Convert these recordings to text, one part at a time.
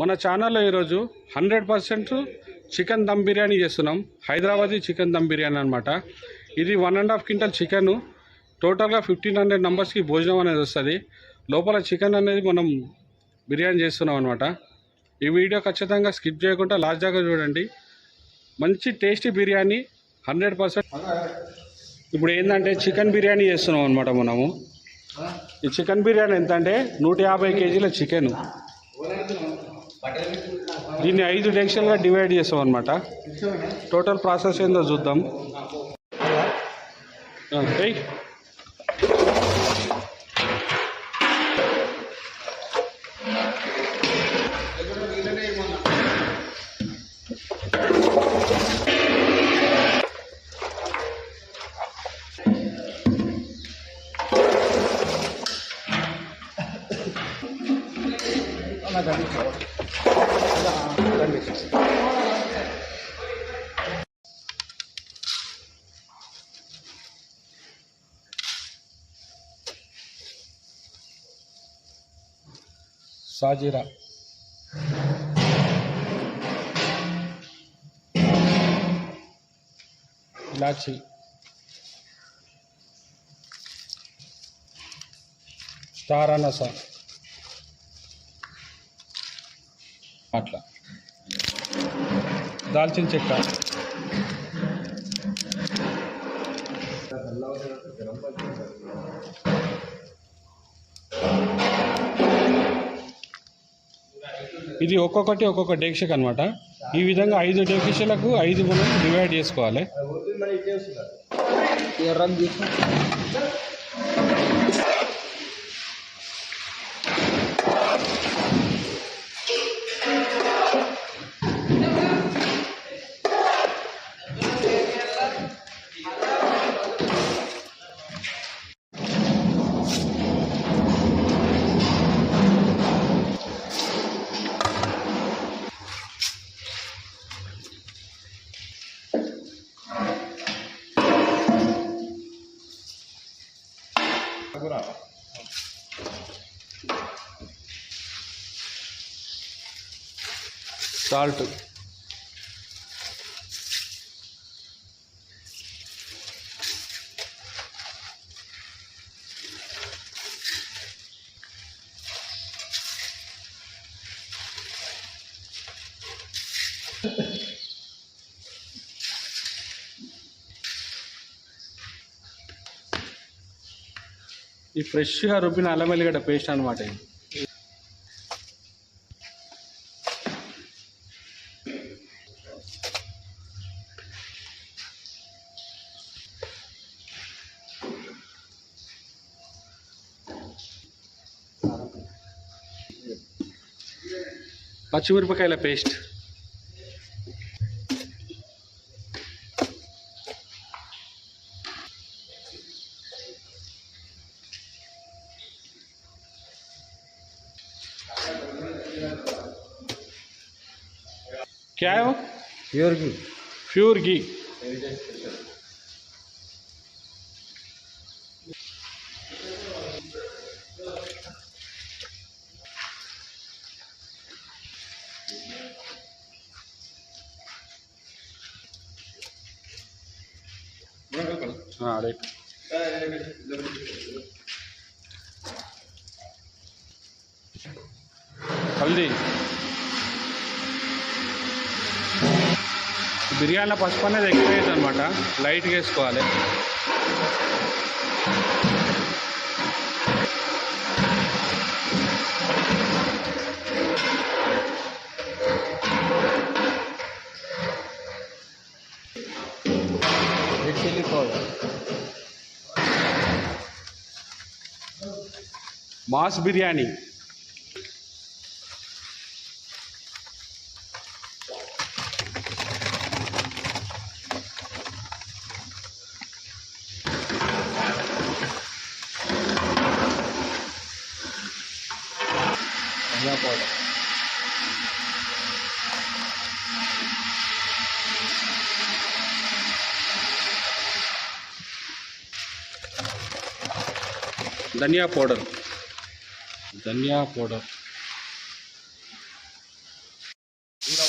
మన ఛానల్లో ఈరోజు hundred percent chicken dum biryani చేస్తున్నాం. హైదరాబాదీ చికెన్ దమ్ బిర్యానీ అనమాట ఇది one and half quintal chicken. టోటల్గా ఫిఫ్టీన్ హండ్రెడ్ నంబర్స్కి భోజనం అనేది వస్తుంది. లోపల చికెన్ అనేది మనం బిర్యానీ చేస్తున్నాం అనమాట ఈ వీడియో ఖచ్చితంగా స్కిప్ చేయకుండా లాస్ట్ దాకా చూడండి. మంచి టేస్టీ బిర్యానీ హండ్రెడ్ పర్సెంట్. ఇప్పుడు ఏంటంటే చికెన్ బిర్యానీ చేస్తున్నాం అనమాట మనము. ఈ చికెన్ బిర్యానీ ఎంత అంటే నూట యాభై కేజీల చికెన్. దీన్ని ఐదు డెక్షన్గా డివైడ్ చేస్తాం అనమాట టోటల్ ప్రాసెస్ ఏందో చూద్దాం. ఆ, ఇలాచి. స్టార్ అట్లా. దాల్చిన చెక్క. ఇది ఒక్కొక్కటి ఒక్కొక్క డేక్షక్ అనమాట ఈ విధంగా ఐదు డేక్షలకు ఐదు మనం డివైడ్ చేసుకోవాలి. సాల్ట్. ఈ ఫ్రెష్గా రుబ్బిన అల్లం వెల్లిగడ్డ పేస్ట్ అనమాట ఇది. పచ్చిమిరపకాయల పేస్ట్ क्या है वो प्योर की प्योर घी हाँ राइट హల్దీ బిర్యానీలో పసుపు అనేది ఎక్కువ అవుతుంది అనమాట లైట్గా వేసుకోవాలి మాస్ బిర్యానీ धनिया पाउडर ధనియా పౌడర్ ధనియా పౌడర్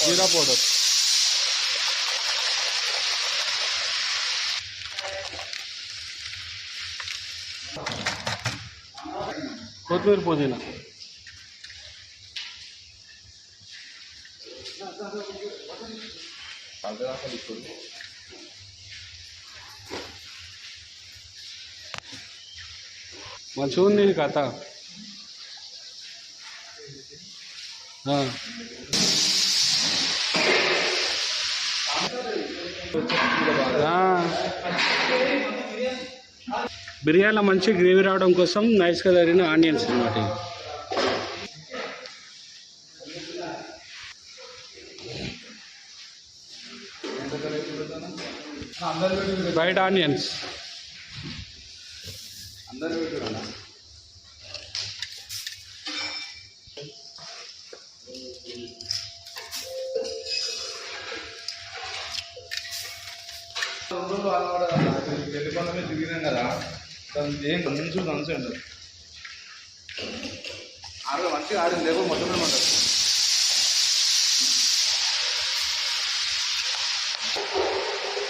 జీరా పౌడర్ కొత్తిమీర పుదీనా మంచిగా ఉంది ఈ కథ ఆ. ఆ. బిర్యానీలో మంచి గ్రేవీ రావడం కోసం నైస్గా తగిన ఆనియన్స్ అనమాట ఇవి. Fried onions. టెలిఫోన్ తిరిగినాం కదా. దానికి ఏం మంచి మంచి ఉండదు ఆడ మంచిగా ఆడింది లేకపోతే మొత్తం ఏమంటారు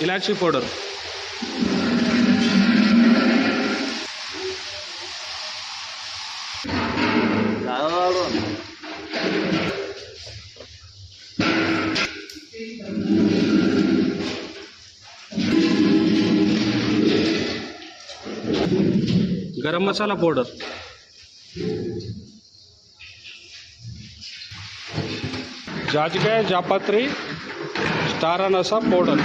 ఇలాచీ పౌడర్. గరం మసాలా పౌడర్ జాజికాయ జాపత్రి star anise powder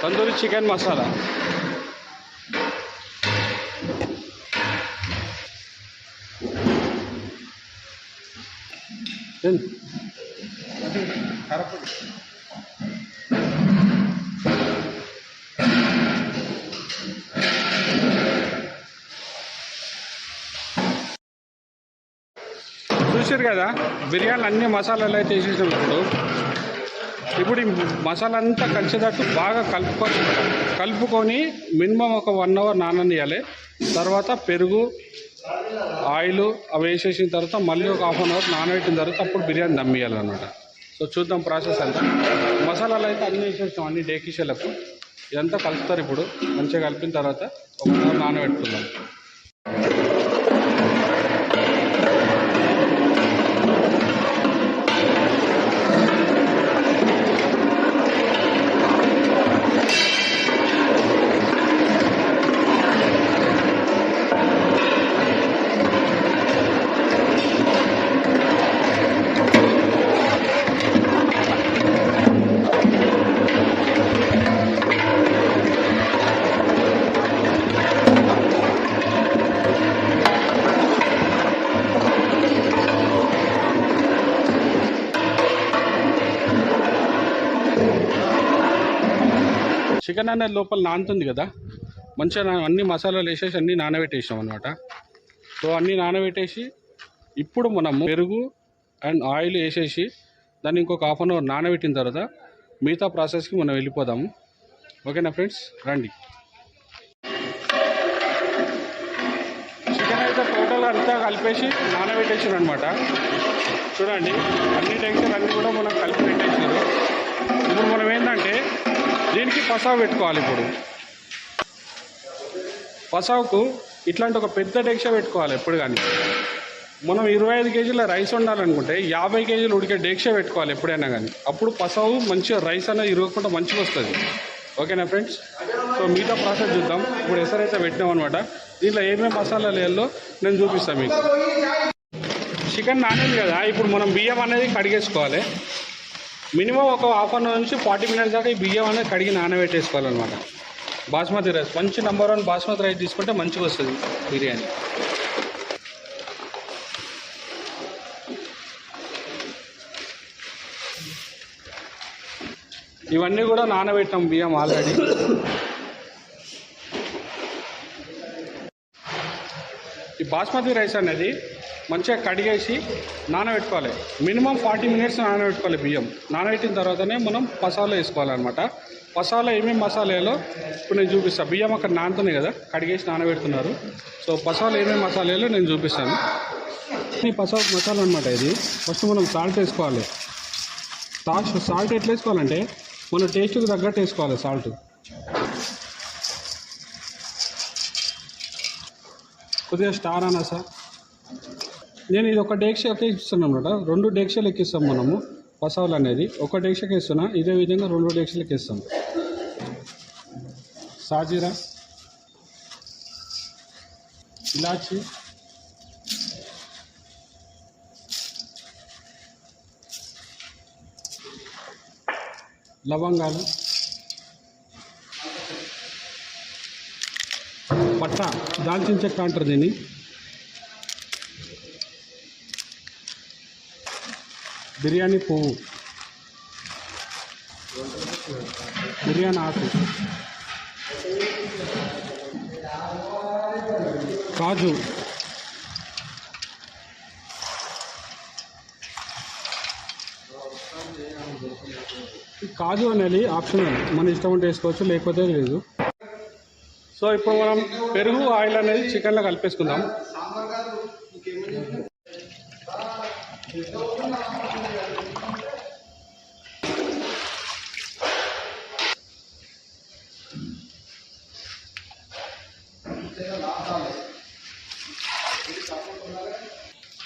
tandoori chicken masala కరపడి చూసారు కదా బిర్యానీ అన్ని మసాలాలు అయితే వేసేసాం ఇప్పుడు. ఇప్పుడు ఈ మసాలా అంతా కలిసేటట్టు బాగా కలుపుకో కలుపుకొని మినిమం ఒక వన్ అవర్ నాననియాలి తర్వాత పెరుగు ఆయిల్ అవి వేసేసిన తర్వాత మళ్ళీ ఒక హాఫ్ అన్ అవర్ నానబెట్టిన తర్వాత అప్పుడు బిర్యానీ దమ్మియాలన్నమాట సో చూద్దాం ప్రాసెస్ అంతా. మసాలాలు అయితే అన్నీ వేసేస్తాం అన్ని డేకిషలకు ఇదంతా కలుపుతారు ఇప్పుడు. మంచిగా కలిపిన తర్వాత ఒక నానబెట్టుకుందాం. చికెన్ అనేది లోపల నానుతుంది కదా. మంచిగా అన్ని మసాలాలు వేసేసి అన్ని నానబెట్టేసాం అనమాట సో అన్నీ నానబెట్టేసి ఇప్పుడు మనము పెరుగు అండ్ ఆయిల్ వేసేసి దాన్ని ఇంకొక హాఫ్ అన్ అవర్ నానబెట్టిన తర్వాత మిగతా ప్రాసెస్కి మనం వెళ్ళిపోదాము. ఓకేనా ఫ్రెండ్స్? రండి. చికెన్ అయితే టోటల్ అంతా కలిపేసి నానబెట్టేసారు అనమాట చూడండి అన్ని టెక్స్చర్ అన్నీ కూడా మనం కలిపి పెట్టేసారు ఇప్పుడు మనం ఏంటంటే దీనికి పసావు పెట్టుకోవాలి ఇప్పుడు? పసావుకు ఇట్లాంటి ఒక పెద్ద డెక్ష పెట్టుకోవాలి ఎప్పుడు కానీ. మనం ఇరవై ఐదు కేజీల రైస్ వండాలనుకుంటే యాభై కేజీలు ఉడికే డేక్ష పెట్టుకోవాలి ఎప్పుడైనా కానీ. అప్పుడు పసావు మంచిగా రైస్ అనేది ఇరగకుండా మంచిగా వస్తుంది. ఓకేనా ఫ్రెండ్స్? సో మిగతా ప్రాసెస్ చూద్దాం. ఇప్పుడు ఎసరైతే పెట్టినాం అనమాట దీంట్లో ఏమేమి మసాలాలు వేయాలో నేను చూపిస్తాను మీకు. చికెన్ నానేది కదా ఇప్పుడు మనం బియ్యం అనేది కడిగేసుకోవాలి. మినిమం ఒక హాఫ్ అన్ అవర్ నుంచి ఫార్టీ మినిట్స్ దాకా ఈ బియ్యం అనేది కడిగి నానబెట్టేసుకోవాలన్నమాట. బాస్మతి రైస్ మంచి నెంబర్ వన్ బాస్మతి రైస్ తీసుకుంటే మంచిగా వస్తుంది బిర్యానీ. ఇవన్నీ కూడా నానబెట్టాం బియ్యం ఆల్రెడీ. ఈ బాస్మతి రైస్ అనేది మంచిగా కడిగేసి నానబెట్టుకోవాలి. మినిమం ఫార్టీ మినిట్స్ నానబెట్టుకోవాలి బియ్యం. నానబెట్టిన తర్వాతనే మనం మసాలా వేసుకోవాలన్నమాట. మసాలా ఏమేమి మసాలా వేయాలో ఇప్పుడు నేను చూపిస్తాను బియ్యం అక్కడ నానుతుంది కదా కడిగేసి నానబెడుతున్నారు. సో మసాలా ఏమేమి మసాలా వేయాలో నేను చూపిస్తాను. ఈ పసా మసాలా అనమాట ఇది. ఫస్ట్ మనం సాల్ట్ వేసుకోవాలి. సాల్ట్ సాల్ట్ ఎట్లా వేసుకోవాలంటే మన టేస్ట్కి తగ్గట్టు వేసుకోవాలి సాల్ట్. కొద్దిగా స్టార్ అనా సార్. నేను ఇది ఒక డేక్షకి ఇస్తున్నాను అనమాట రెండు డేక్షలు ఎక్కిస్తాం మనము పసావులు అనేది. ఒక డేక్షకి ఇస్తున్నా ఇదే విధంగా రెండు డేక్షలకి ఇస్తాం. సాజీరా ఇలాచి లవంగాలు పట్ట దాల్చిన చెక్క అంటారు దీన్ని. బిర్యానీ పువ్వు. బిర్యానీ ఆకు. కాజు. కాజు అనేది ఆప్షనల్. మన ఇష్టం ఉంటే వేసుకోవచ్చు లేకపోతే లేదు. సో ఇప్పుడు మనం పెరుగు ఆయిల్ అనేది చికెన్లో కలిపేసుకుందాం.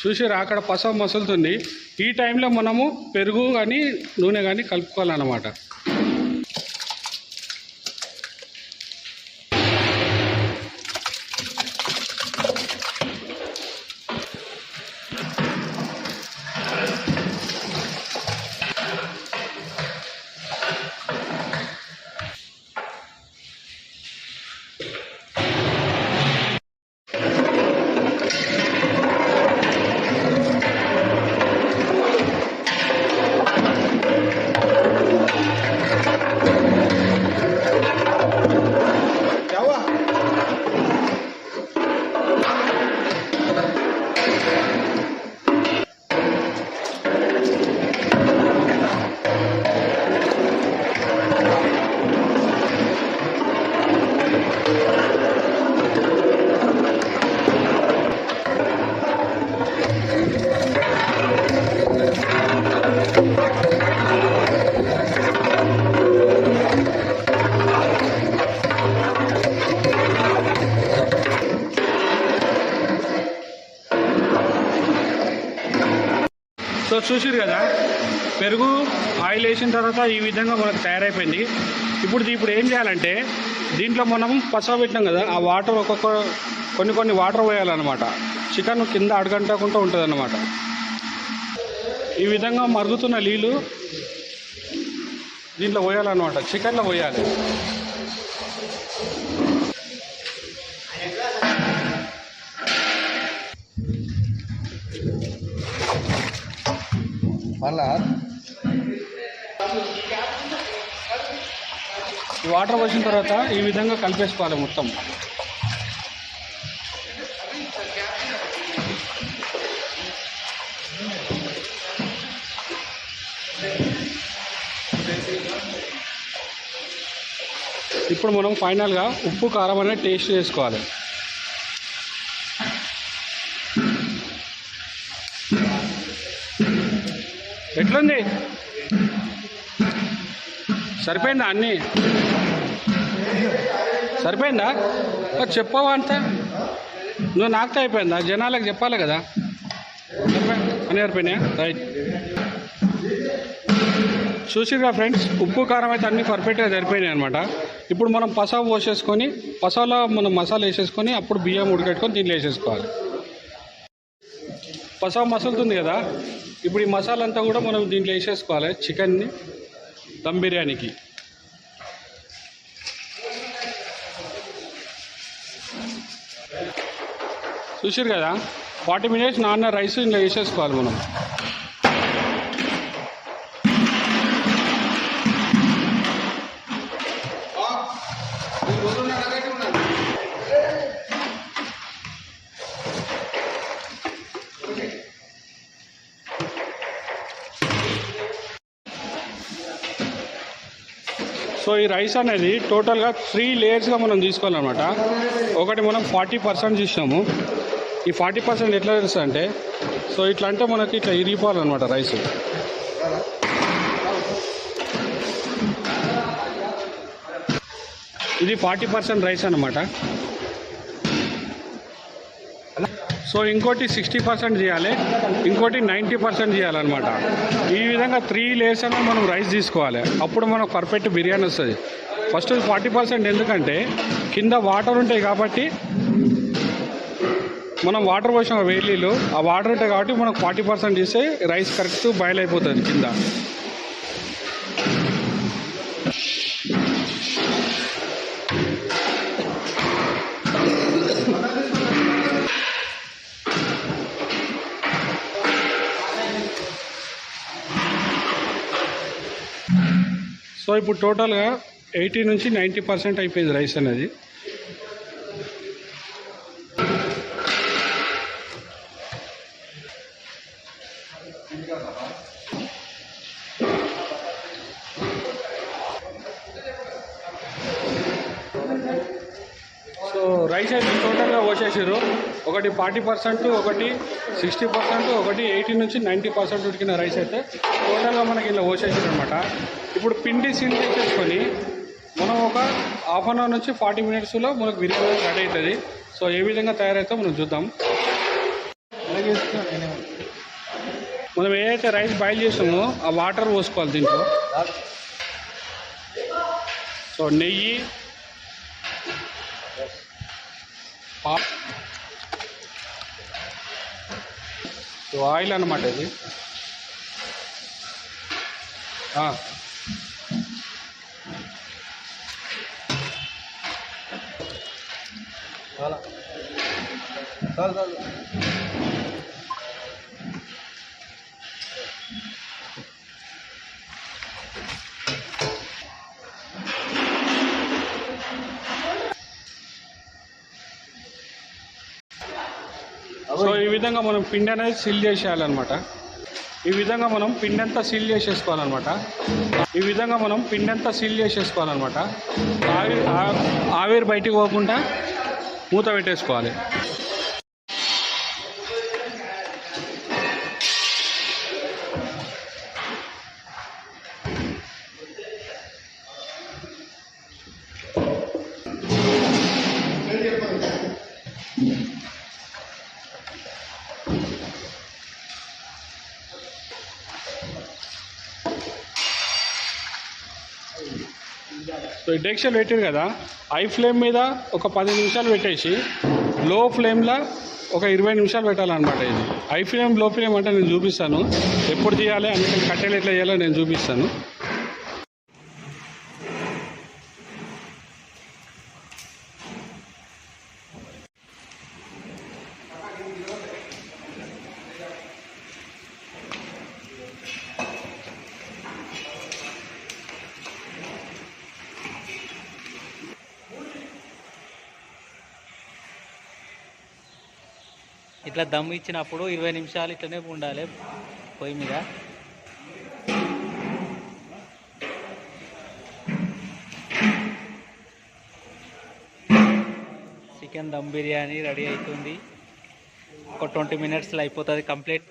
చూసిరా అక్కడ పసవ మసులుతుంది. ఈ టైంలో మనము పెరుగు కానీ నూనె కానీ కలుపుకోవాలన్నమాట. చూసిరు కదా? పెరుగు ఆయిల్ వేసిన తర్వాత ఈ విధంగా మనకు తయారైపోయింది. ఇప్పుడు ఇప్పుడు ఏం చేయాలంటే దీంట్లో మనం పసవ పెట్టినాం కదా ఆ వాటర్ ఒక్కొక్క కొన్ని కొన్ని వాటర్ పోయాలన్నమాట. చికెన్ కింద అడగంటకుండా ఉంటుంది అన్నమాట ఈ విధంగా మరుగుతున్న నీళ్ళు దీంట్లో పోయాలన్నమాట. చికెన్లో పోయాలి. మళ్ళా ఈ వాటర్ పోసిన తర్వాత ఈ విధంగా కలిపేసుకోవాలి మొత్తం. ఇప్పుడు మనం ఫైనల్గా ఉప్పు కారం అనేది టేస్ట్ చేసుకోవాలి. ఎట్లుంది? సరిపోయిందా అన్నీ? సరిపోయిందా? చెప్పవా అంత? నువ్వు నాకుతో అయిపోయిందా? జనాలకు చెప్పాలి కదా. అని సరిపోయినాయా? రైట్. చూసిరా ఫ్రెండ్స్ ఉప్పు కారం అయితే అన్నీ పర్ఫెక్ట్గా సరిపోయినాయి అనమాట ఇప్పుడు మనం పసావు పోసేసుకొని పసాలో మనం మసాలా వేసేసుకొని అప్పుడు బియ్యం ఉడకెట్టుకొని దీనిలో వేసేసుకోవాలి. పసావు మసులుతుంది కదా. ఇప్పుడు ఈ మసాలా అంతా కూడా మనం దీంట్లో వేసేసుకోవాలి. చికెన్ని దమ్ బిర్యానీకి. చూసారు కదా? ఫార్టీ మినిట్స్ నాన్న రైస్ ఇంట్లో వేసేసుకోవాలి మనం. సో ఈ రైస్ అనేది టోటల్గా త్రీ లేయర్స్గా మనం తీసుకోవాలన్నమాట. ఒకటి మనం ఫార్టీ పర్సెంట్ చూసినాము. ఈ ఫార్టీ పర్సెంట్ ఎట్లా తెలుస్తుంది అంటే సో ఇట్లా అంటే మనకి ఇట్లా ఇరిగిపోవాలన్నమాట రైస్. ఇది ఫార్టీ పర్సెంట్ రైస్ అన్నమాట. సో ఇంకోటి సిక్స్టీ పర్సెంట్ చేయాలి ఇంకోటి నైంటీ పర్సెంట్ చేయాలన్నమాట. ఈ విధంగా త్రీ లేయర్స్ అనేది మనం రైస్ తీసుకోవాలి. అప్పుడు మనకు పర్ఫెక్ట్ బిర్యానీ వస్తుంది. ఫస్ట్ ఫార్టీ పర్సెంట్ ఎందుకంటే కింద వాటర్ ఉంటాయి కాబట్టి మనం వాటర్ పోసాం వేలీలు ఆ వాటర్ ఉంటాయి కాబట్టి మనకు ఫార్టీ పర్సెంట్ చేస్తే రైస్ కరెక్ట్ బాయిల్ అయిపోతుంది కింద. సో ఇప్పుడు టోటల్గా ఎయిటీ నుంచి నైంటీ పర్సెంట్ అయిపోయింది రైస్ అనేది. సో రైస్ అయితే టోటల్గా పోసేసారు ఒకటి ఫార్టీ పర్సెంట్ ఒకటి సిక్స్టీ పర్సెంట్ ఒకటి ఎయిటీ నుంచి నైంటీ పర్సెంట్ ఉడికిన రైస్ అయితే టోటల్గా మనకి ఇలా పోసేసారు అనమాట ఇప్పుడు పిండి సీల్ చేసుకొని మనం ఒక హాఫ్ అన్ అవర్ నుంచి ఫార్టీ మినిట్స్లో మనకు బిర్యానీ రెడీ అవుతుంది. సో ఏ విధంగా తయారైతే మనం చూద్దాం. మనం ఏదైతే రైస్ బాయిల్ చేసామో ఆ వాటర్ పోసుకోవాలి దీంట్లో. సో నెయ్యి సో ఆయిల్ అన్నమాట ఇది. చాలు చాలు సో ఈ విధంగా మనం పిండి అనేది సీల్ చేసేయాలన్నమాట. ఈ విధంగా మనం పిండి అంతా సీల్ చేసేసుకోవాలన్నమాట. ఈ విధంగా మనం పిండి అంతా సీల్ చేసేసుకోవాలన్నమాట. ఆవిరి ఆవిరి బయటికి పోకుండా మూత పెట్టేసుకోవాలి. సో ఇండక్షన్ పెట్టారు కదా హై ఫ్లేమ్ మీద ఒక పది నిమిషాలు పెట్టేసి లో ఫ్లేమ్లో ఒక ఇరవై నిమిషాలు పెట్టాలన్నమాట ఇది. హై ఫ్లేమ్లో ఫ్లేమ్ అంటే నేను చూపిస్తాను. ఎప్పుడు తీయాలి అందుకని కట్టెలు ఎట్లా చేయాలో నేను చూపిస్తాను. ఇట్లా దమ్ ఇచ్చినప్పుడు ఇరవై నిమిషాలు ఇట్లనే ఉండాలి పొయ్యి మీద. చికెన్ దమ్ బిర్యానీ రెడీ అవుతుంది. ఒక ట్వంటీ మినిట్స్లో అయిపోతుంది కంప్లీట్.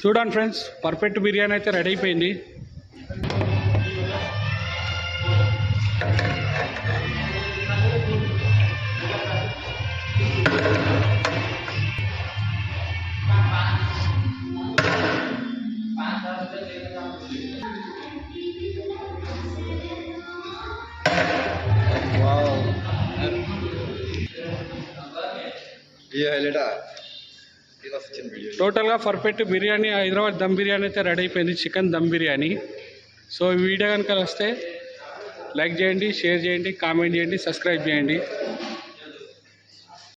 చూడండి ఫ్రెండ్స్ పర్ఫెక్ట్ బిర్యానీ అయితే రెడీ అయిపోయింది ये हाईलाइट టోటల్గా పర్ఫెక్ట్ బిర్యానీ హైదరాబాద్ దమ్ బిర్యానీ అయితే రెడీ అయిపోయింది చికెన్ దమ్ బిర్యానీ. సో ఈ వీడియో కనుక వస్తే లైక్ చేయండి షేర్ చేయండి కామెంట్ చేయండి సబ్స్క్రైబ్ చేయండి.